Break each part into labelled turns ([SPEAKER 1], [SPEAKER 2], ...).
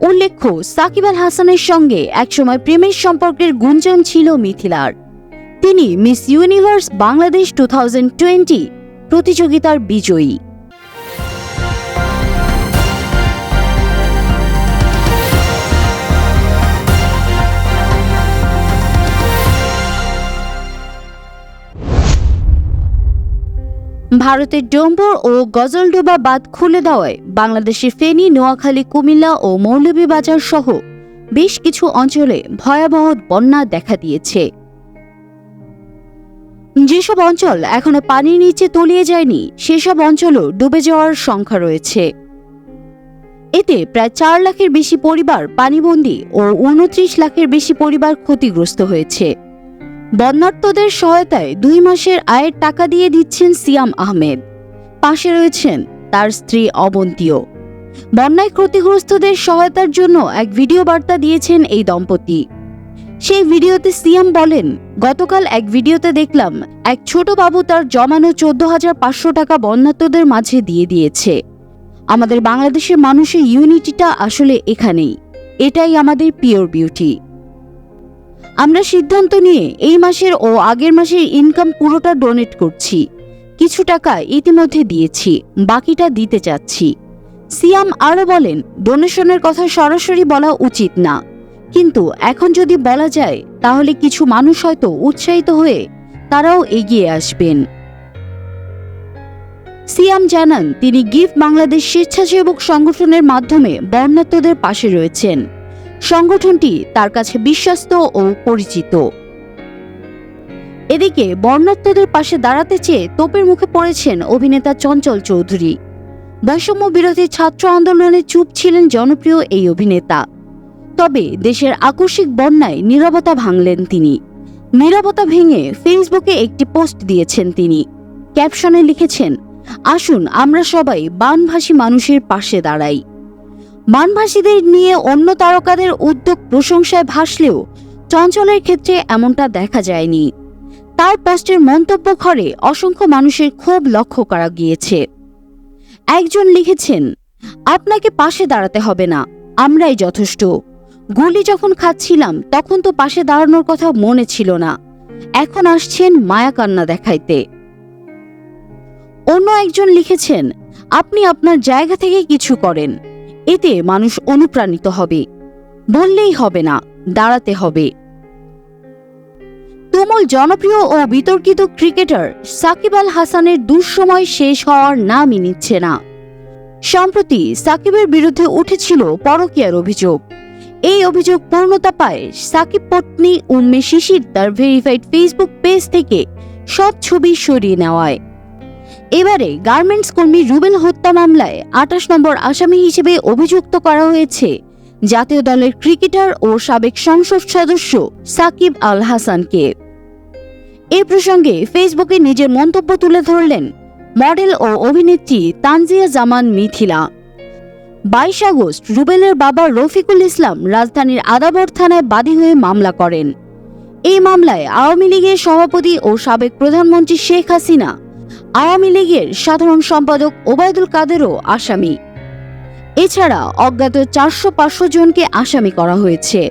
[SPEAKER 1] উল্লেখ্য, সাকিব আল হাসানের সঙ্গে একসময় প্রেমের সম্পর্কের গুঞ্জন ছিল মিথিলার। তিনি মিস ইউনিভার্স বাংলাদেশ টু প্রতিযোগিতার বিজয়ী। ভারতের ডোম্বর ও গজলডোবা বাঁধ খুলে দেওয়ায় বাংলাদেশের ফেনী, নোয়াখালী, কুমিল্লা ও মৌলভীবাজার সহ বেশ কিছু অঞ্চলে ভয়াবহ বন্যা দেখা দিয়েছে। যেসব অঞ্চল এখনও পানির নিচে তলিয়ে যায়নি, সেসব অঞ্চলও ডুবে যাওয়ার সংখ্যা রয়েছে। এতে প্রায় চার লাখের বেশি পরিবার পানিবন্দী ও উনত্রিশ লাখের বেশি পরিবার ক্ষতিগ্রস্ত হয়েছে। বন্যার্তদের সহায়তায় দুই মাসের আয়ের টাকা দিয়ে দিচ্ছেন সিয়াম আহমেদ। পাশে রয়েছেন তার স্ত্রী অবন্তীও। বন্যায় ক্ষতিগ্রস্তদের সহায়তার জন্য এক ভিডিও বার্তা দিয়েছেন এই দম্পতি। সেই ভিডিওতে সিয়াম বলেন, গতকাল এক ভিডিওতে দেখলাম, এক ছোট বাবু তার জমানো চোদ্দ হাজার পাঁচশো টাকা বন্যার্তদের মাঝে দিয়ে দিয়েছে। আমাদের বাংলাদেশের মানুষের ইউনিটিটা আসলে এখানেই। এটাই আমাদের পিওর বিউটি। আমরা সিদ্ধান্ত নিয়ে এই মাসের ও আগের মাসের ইনকাম পুরোটা ডোনেট করছি। কিছু টাকা ইতিমধ্যে দিয়েছি, বাকিটা দিতে চাচ্ছি। সিয়াম আরও বলেন ডোনেশনের কথা সরাসরি বলা উচিত না। কিন্তু এখন যদি বলা যায়, তাহলে কিছু মানুষ হয়তো উৎসাহিত হয়ে তারাও এগিয়ে আসবেন। সিয়াম জানান, তিনি গিফট বাংলাদেশ স্বেচ্ছাসেবক সংগঠনের মাধ্যমে বর্ণাত্মদের পাশে রয়েছেন। সংগঠনটি তার কাছে বিশ্বস্ত ও পরিচিত। এদিকে বর্ণাত্মদের পাশে দাঁড়াতে চেয়ে তোপের মুখে পড়েছেন অভিনেতা চঞ্চল চৌধুরী। বৈষম্য বিরোধী ছাত্র আন্দোলনে চুপ ছিলেন জনপ্রিয় এই অভিনেতা। তবে দেশের আকস্মিক বন্যায় নীরবতা ভাঙলেন তিনি। নীরবতা ভেঙে ফেসবুকে একটি পোস্ট দিয়েছেন তিনি। ক্যাপশনে লিখেছেন, আসুন, আমরা সবাই বানভাসী মানুষের পাশে দাঁড়াই। বানভাসীদের নিয়ে অন্য তারকাদের উদ্যোগ প্রশংসায় ভাসলেও চঞ্চলের ক্ষেত্রে এমনটা দেখা যায়নি। তার পোস্টের মন্তব্য ঘরে অসংখ্য মানুষের ক্ষোভ লক্ষ্য করা গিয়েছে। একজন লিখেছেন, আপনাকে পাশে দাঁড়াতে হবে না, আমরাই যথেষ্ট। গুলি যখন খাচ্ছিলাম, তখন তো পাশে দাঁড়ানোর কথা মনে ছিল না। এখন আসছেন মায়া কান্না দেখাইতে। অন্য একজন লিখেছেন, আপনি আপনার জায়গা থেকে কিছু করেন। এতে মানুষ অনুপ্রাণিত হবে। বললেই হবে না, দাঁড়াতে হবে। তুমুল জনপ্রিয় ও বিতর্কিত ক্রিকেটার সাকিব আল হাসানের দুঃসময় শেষ হওয়ার নামই নিচ্ছে না। সম্প্রতি সাকিবের বিরুদ্ধে উঠেছিল পরকীয়ার অভিযোগ। এই অভিযোগ পূর্ণতা পায় সাকিব পত্নী উম্মে শিশির তার ভেরিফাইড ফেসবুক পেজ থেকে সব ছবি সরিয়ে নেওয়ায়। এবারে গার্মেন্টস কর্মী রুবেল হত্যা মামলায় আঠাশ নম্বর আসামি হিসেবে অভিযুক্ত করা হয়েছে। জাতীয় দলের ক্রিকেটার ও সাবেক সংসদ সদস্য সাকিব আল হাসানকে। এ প্রসঙ্গে ফেসবুকে নিজের মন্তব্য তুলে ধরলেন মডেল ও অভিনেত্রী তানজিয়া জামান মিথিলা। বাইশ আগস্ট রুবেলের বাবা রফিকুল ইসলাম রাজধানীর আদাবর থানায় বাদী হয়ে মামলা করেন। এই মামলায় আওয়ামী লীগের সভাপতি ও সাবেক প্রধানমন্ত্রী শেখ হাসিনা আওয়ামী লীগের সাধারণ সম্পাদক ওবায়দুল কাদেরও আসামি। এছাড়া অজ্ঞাত চারশো পাঁচশো জনকে আসামি করা হয়েছে।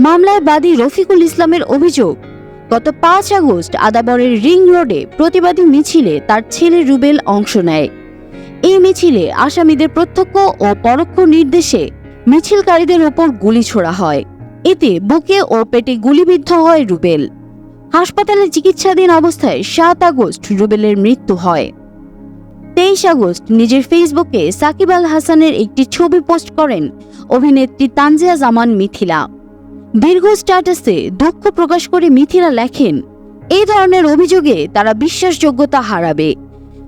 [SPEAKER 1] মামলায় বাদী রফিকুল ইসলামের অভিযোগ, গত পাঁচ আগস্ট আদাবরের রিং রোডে প্রতিবাদী মিছিলে তার ছেলে রুবেল অংশ নেয়। এই মিছিলে আসামিদের প্রত্যক্ষ ও পরোক্ষ নির্দেশে মিছিলকারীদের ওপর গুলি ছোড়া হয়। এতে বুকে ও পেটে গুলিবিদ্ধ হয় রুবেল। হাসপাতালে চিকিৎসাধীন অবস্থায় সাত আগস্ট রুবেলের মৃত্যু হয়। তেইশ আগস্ট নিজের ফেসবুকে সাকিব আল হাসানের একটি ছবি পোস্ট করেন অভিনেত্রী তানজিয়া জামান মিথিলা। দীর্ঘ স্ট্যাটাসে দুঃখ প্রকাশ করে মিথিলা লেখেন এই ধরনের অভিযোগে তারা বিশ্বাসযোগ্যতা হারাবে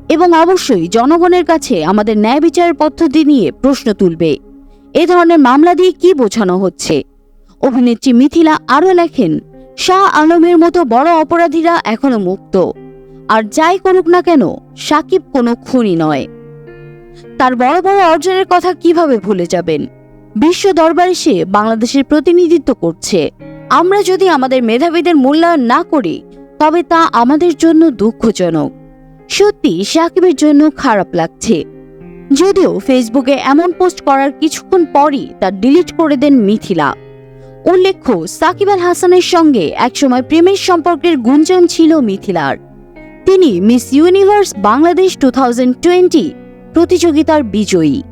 [SPEAKER 1] এবং অবশ্যই জনগণের কাছে আমাদের ন্যায় বিচারের পদ্ধতি নিয়ে প্রশ্ন তুলবে। এ ধরনের মামলা দিয়ে কি বোঝানো হচ্ছে? অভিনেত্রী মিথিলা আরও লেখেন শাহ আলমের মতো বড় অপরাধীরা এখনও মুক্ত। আর যাই করুক না কেন, সাকিব কোনো খুনি নয়। তার বড় বড় অর্জনের কথা কীভাবে ভুলে যাবেন? বিশ্ব দরবারে সে বাংলাদেশের প্রতিনিধিত্ব করছে। আমরা যদি আমাদের মেধাবীদের মূল্যায়ন না করি, তবে তা আমাদের জন্য দুঃখজনক। সত্যি, সাকিবের জন্য খারাপ লাগছে। যদিও ফেসবুকে এমন পোস্ট করার কিছুক্ষণ পরই তা ডিলিট করে দেন মিথিলা। উল্লেখ্য, সাকিব আল হাসানের সঙ্গে একসময় প্রেমের সম্পর্কের গুঞ্জন ছিল মিথিলার। তিনি মিস ইউনিভার্স বাংলাদেশ টু প্রতিযোগিতার বিজয়ী।